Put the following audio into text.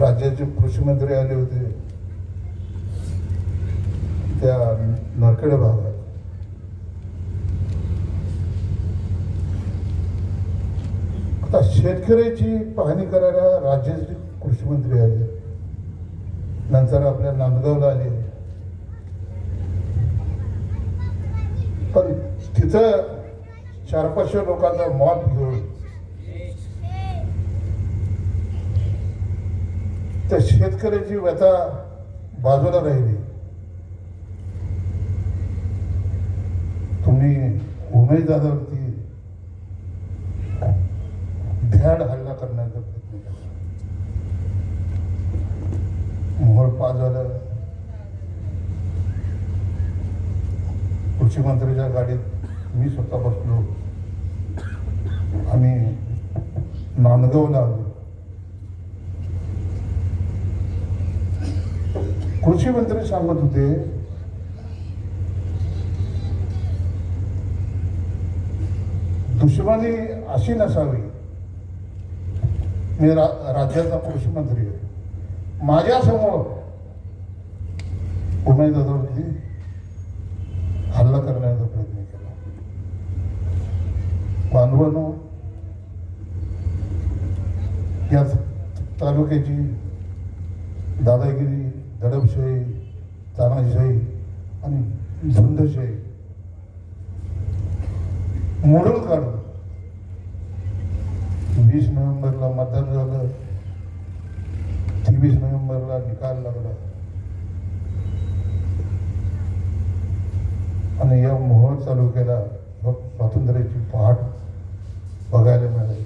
राज्याचे कृषी मंत्री आले होते. त्या नरखेड भागात. आता शेतकऱ्याची पाहणी करायला राज्याचे कृषी मंत्री आले. नंतर आपल्या नांदगावला आले. पण तिथं चार पाचशे लोकांचा मॉत घेऊन त्या शेतकऱ्याची व्यथा बाजूला राहिली. तुम्ही उमेश दादावरती भ्याड हल्ला करण्याचा प्रयत्न केला. मोहर पाच झालं. कृषी मंत्र्याच्या गाडीत मी स्वतः बसलो. आम्ही नांदगावला आलो. कृषी मंत्री सांगत होते दुश्मनी अशी नसावी. मी रा राज्याचा कृषी मंत्री आहे माझ्यासमोर उमेदवारावरती हल्ला करण्याचा प्रयत्न केला. बांधवांनो या तालुक्याची दादागिरी दडपशाही तानाशाही आणि झुंडशाही मोडून काढून. वीस नोव्हेंबरला मतदान झालं. तेवीस नोव्हेंबरला निकाल लागला. आणि या मोहोळ तालुक्याला स्वातंत्र्याची पहाट बघायला मिळाली.